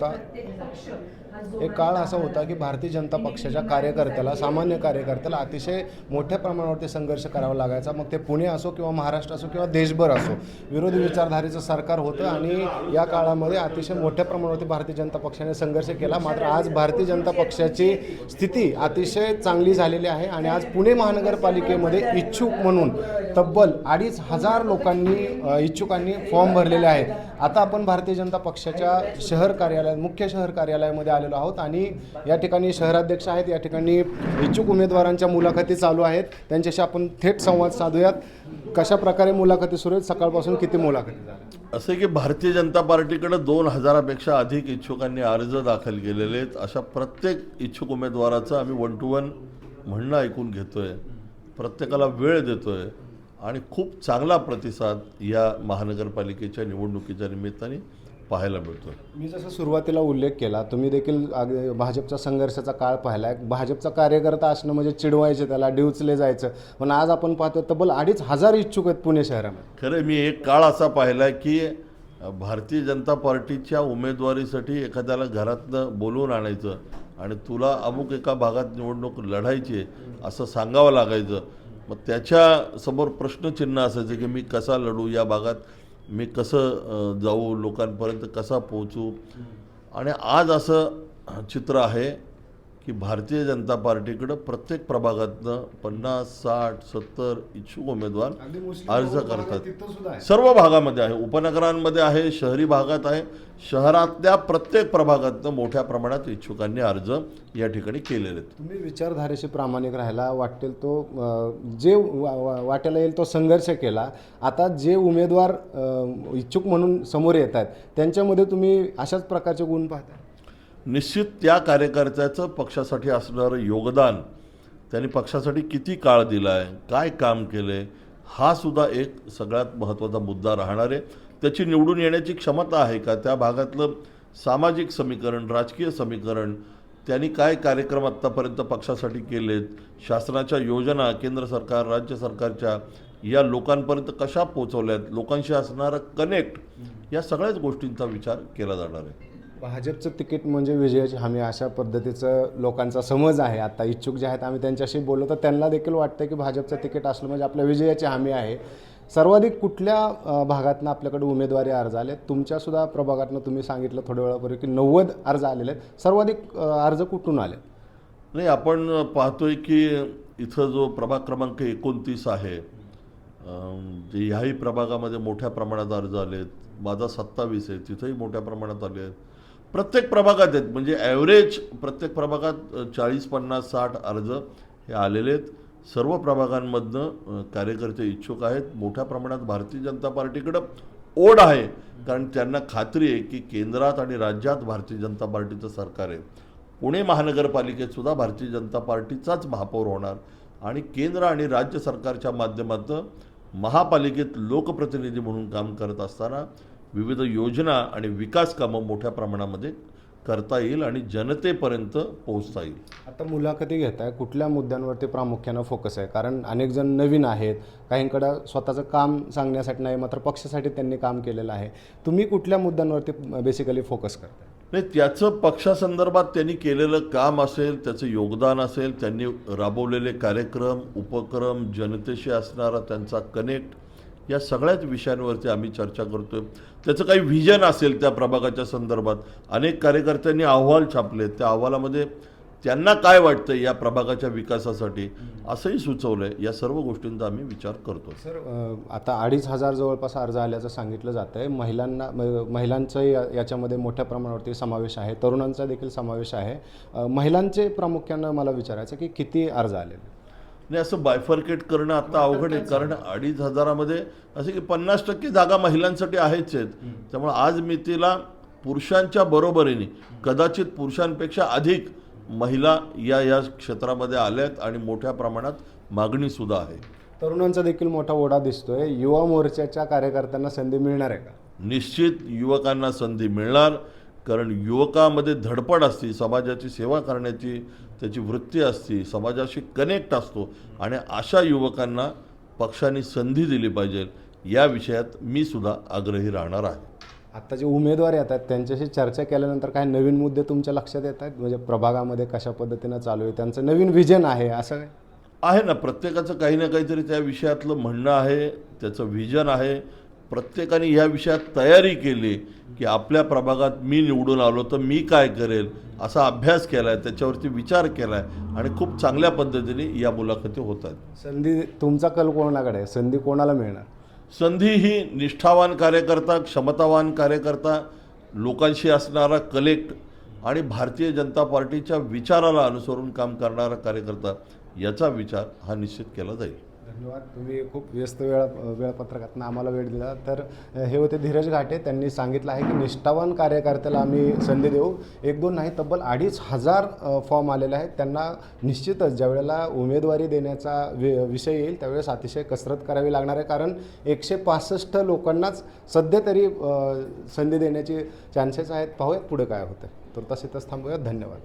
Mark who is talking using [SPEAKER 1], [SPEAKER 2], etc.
[SPEAKER 1] होता. एक काळ असा होता की भारतीय जनता पक्षाच्या कार्यकर्त्याला सामान्य कार्यकर्त्याला अतिशय मोठ्या प्रमाणावरती संघर्ष करावा लागायचा. मग ते पुणे असो किंवा महाराष्ट्र असो किंवा देशभर असो विरोधी विचारधारेचं सरकार होतं आणि या काळामध्ये अतिशय मोठ्या प्रमाणावरती भारतीय जनता पक्षाने संघर्ष केला. मात्र आज भारतीय जनता पक्षाची स्थिती अतिशय चांगली झालेली आहे आणि आज पुणे महानगरपालिकेमध्ये इच्छुक म्हणून तब्बल अडीच हजार लोकांनी इच्छुकांनी फॉर्म भरलेले आहेत. आता आपण भारतीय जनता पक्षाच्या शहर कार्यालय कार्यालय मुख्य शहर कार्यालयामध्ये आलेलो आहोत आणि या ठिकाणी शहराध्यक्ष आहेत या ठिकाणी इच्छुक उमेदवारांच्या मुलाखती चालू आहेत. त्यांच्याशी आपण थेट संवाद साधूयात. कशा प्रकारे मुलाखती सुरू आहेत सकाळपासून किती मुलाखती झाल्या?
[SPEAKER 2] असे की भारतीय जनता पार्टीकडे दोन हजारापेक्षा अधिक इच्छुकांनी अर्ज दाखल केलेले आहेत. अशा प्रत्येक इच्छुक उमेदवाराचं आम्ही वन टू वन म्हणणं ऐकून घेतोय. प्रत्येकाला वेळ देतोय. आणि खूप चांगला प्रतिसाद या महानगरपालिकेच्या निवडणुकीच्या निमित्ताने पाहायला मिळतोय.
[SPEAKER 1] मी जसं सुरुवातीला उल्लेख केला तुम्ही देखील भाजपचा संघर्षाचा काळ पाहिला. भाजपचा कार्यकर्ता असणं म्हणजे चिडवायचे त्याला डिवचले जायचं. पण आज आपण पाहतो तब्बल अडीच हजार इच्छुक आहेत पुणे शहरामध्ये.
[SPEAKER 2] खरं मी एक काळ असा पाहिला की भारतीय जनता पार्टीच्या उमेदवारीसाठी एखाद्याला घरातनं बोलवून आणायचं आणि तुला अमुक एका भागात निवडणूक लढायची आहे असं सांगावं लागायचं. मग त्याच्यासमोर प्रश्नचिन्ह असायचं की मी कसा लढू या भागात? मी कसं जाऊ लोकांपर्यंत कसा पोहोचू? आणि आज असं चित्र आहे की भारतीय जनता पार्टीकडं प्रत्येक प्रभागातनं पन्नास साठ सत्तर इच्छुक उमेदवार अर्ज करतात. सर्व भागामध्ये आहे. उपनगरांमध्ये आहे शहरी भागात आहे. शहरातल्या प्रत्येक प्रभागातनं मोठ्या प्रमाणात इच्छुकांनी अर्ज या ठिकाणी केलेले आहेत.
[SPEAKER 1] तुम्ही विचारधारेशी प्रामाणिक राहायला वाटेल तो जे वा- वा- वाटेला येईल तो संघर्ष केला. आता जे उमेदवार इच्छुक म्हणून समोर येत आहेत त्यांच्यामध्ये तुम्ही अशाच प्रकारचे गुण पाहता
[SPEAKER 2] निश्चित त्या कार्यकर्त्याचं पक्षासाठी असणारं योगदान त्यांनी पक्षासाठी किती काळ दिला आहे काय काम केलं आहे हा सुद्धा एक सगळ्यात महत्त्वाचा मुद्दा राहणार आहे. त्याची निवडून येण्याची क्षमता आहे का? त्या भागातलं सामाजिक समीकरण राजकीय समीकरण त्यांनी काय कार्यक्रम आत्तापर्यंत पक्षासाठी केलेत? शासनाच्या योजना केंद्र सरकार राज्य सरकारच्या या लोकांपर्यंत कशा पोचवल्यात लोकांशी असणारं कनेक्ट या सगळ्याच गोष्टींचा विचार केला जाणार आहे.
[SPEAKER 1] भाजपचं तिकीट म्हणजे विजयाची हमी अशा पद्धतीचं लोकांचा समज आहे. आता इच्छुक जे आहेत आम्ही त्यांच्याशी बोललो तर त्यांना देखील वाटतं की भाजपचं तिकीट असलं म्हणजे आपल्या विजयाची हमी आहे. सर्वाधिक कुठल्या भागातनं आपल्याकडे उमेदवारी अर्ज आले तुमच्यासुद्धा प्रभागातनं तुम्ही सांगितलं थोड्या वेळापूर्वी की नव्वद अर्ज आलेले आहेत. सर्वाधिक अर्ज कुठून आले?
[SPEAKER 2] नाही आपण पाहतोय की इथं जो प्रभाग क्रमांक एकोणतीस आहे ह्याही प्रभागामध्ये मोठ्या प्रमाणात अर्ज आलेत. माझा सत्तावीस आहे तिथंही मोठ्या प्रमाणात आले आहेत प्रत्येक प्रभागात आहेत. म्हणजे ॲव्हरेज प्रत्येक प्रभागात चाळीस पन्नास साठ अर्ज हे आलेले आहेत. सर्व प्रभागांमधनं कार्यकर्ते इच्छुक आहेत. मोठ्या प्रमाणात भारतीय जनता पार्टीकडं ओढ आहे. कारण त्यांना खात्री आहे की केंद्रात आणि राज्यात भारतीय जनता पार्टीचं सरकार आहे. पुणे महानगरपालिकेत सुद्धा भारतीय जनता पार्टीचाच महापौर होणार. आणि केंद्र आणि राज्य सरकारच्या माध्यमातून महापालिकेत लोकप्रतिनिधी म्हणून काम करत असताना विविध योजना आणि विकास कामं मोठ्या प्रमाणामध्ये करता येईल आणि जनतेपर्यंत पोहोचता येईल.
[SPEAKER 1] आता मुलाखती घेत आहे कुठल्या मुद्द्यांवरती प्रामुख्यानं फोकस आहे? कारण अनेक जण नवीन आहेत काहींकडं स्वतःचं काम सांगण्यासाठी नाही मात्र पक्षासाठी त्यांनी काम केलेलं आहे. तुम्ही कुठल्या मुद्द्यांवरती बेसिकली फोकस करताय?
[SPEAKER 2] नाही त्याचं पक्षासंदर्भात त्यांनी केलेलं काम असेल त्याचं योगदान असेल त्यांनी राबवलेले कार्यक्रम उपक्रम जनतेशी असणारा त्यांचा कनेक्ट या सगळ्याच विषयांवरती आम्ही चर्चा करतो आहे त्याचं काही व्हिजन असेल त्या प्रभागाच्या संदर्भात. अनेक कार्यकर्त्यांनी अहवाल छापले त्या अहवालामध्ये त्यांना काय वाटतं या प्रभागाच्या विकासासाठी असंही सुचवलं आहे या सर्व गोष्टींचा आम्ही विचार करतो
[SPEAKER 1] सर आता अडीच हजार जवळपास अर्ज आल्याचं सांगितलं जातं आहे महिलांना म- महिलांचाही या- याच्यामध्ये मोठ्या प्रमाणावरती समावेश आहे. तरुणांचा देखील समावेश आहे. महिलांचे प्रामुख्यानं मला विचारायचं की किती अर्ज आलेले?
[SPEAKER 2] नाही असं बायफर्केट करणं आता अवघड आहे. कारण अडीच हजारामध्ये असे की पन्नास टक्के जागा महिलांसाठी आहेच आहेत. त्यामुळे आज मी तिला पुरुषांच्या बरोबरीने कदाचित पुरुषांपेक्षा अधिक महिला या या क्षेत्रामध्ये आल्यात आणि मोठ्या प्रमाणात मागणीसुद्धा आहे.
[SPEAKER 1] तरुणांचा देखील मोठा ओढा दिसतोय. युवा मोर्चाच्या कार्यकर्त्यांना संधी मिळणार आहे का?
[SPEAKER 2] निश्चित युवकांना संधी मिळणार. कारण युवकामध्ये धडपड असते समाजाची सेवा करण्याची त्याची वृत्ती असते समाजाशी कनेक्ट असतो आणि अशा युवकांना पक्षाने संधी दिली पाहिजे. या विषयात मी सुद्धा आग्रही राहणार आहे.
[SPEAKER 1] आता जे उमेदवार येत आहेत त्यांच्याशी चर्चा केल्यानंतर काही नवीन मुद्दे तुमच्या लक्षात येत आहेत? म्हणजे प्रभागामध्ये कशा पद्धतीनं चालू आहे? त्यांचं नवीन विजन आहे असं काय
[SPEAKER 2] आहे ना प्रत्येकाचं काही ना काहीतरी त्या विषयातलं म्हणणं आहे त्याचं व्हिजन आहे. प्रत्येकाने ह्या विषयात तयारी केली की आपल्या प्रभागात मी निवडून आलो तर मी काय करेल असा अभ्यास केला आहे त्याच्यावरती विचार केला आहे आणि खूप चांगल्या पद्धतीने या मुलाखती होत आहेत.
[SPEAKER 1] संधी तुमचा कल कोणाकडे संधी कोणाला मिळणार?
[SPEAKER 2] संधी ही निष्ठावान कार्यकर्ता क्षमतावान कार्यकर्ता लोकांशी असणारा कलेक्ट आणि भारतीय जनता पार्टीच्या विचाराला अनुसरून काम करणारा कार्यकर्ता याचा विचार हा निश्चित केला जाईल.
[SPEAKER 1] धन्यवाद. तुम्ही खूप व्यस्त वेळा वेळापत्रकातनं आम्हाला वेळ दिला. तर हे होते धीरज घाटे. त्यांनी सांगितलं आहे की निष्ठावान कार्यकर्त्याला आम्ही संधी देऊ. एक दोन नाही तब्बल अडीच हजार फॉर्म आलेले आहेत. त्यांना निश्चितच ज्यावेळेला उमेदवारी देण्याचा वि विषय येईल त्यावेळेस अतिशय कसरत करावी लागणार आहे. कारण एकशे पासष्ट लोकांनाच सध्या तरी संधी देण्याचे चान्सेस आहेत. पाहूयात पुढे काय होतं. तर तसे तसं थांबूयात. धन्यवाद.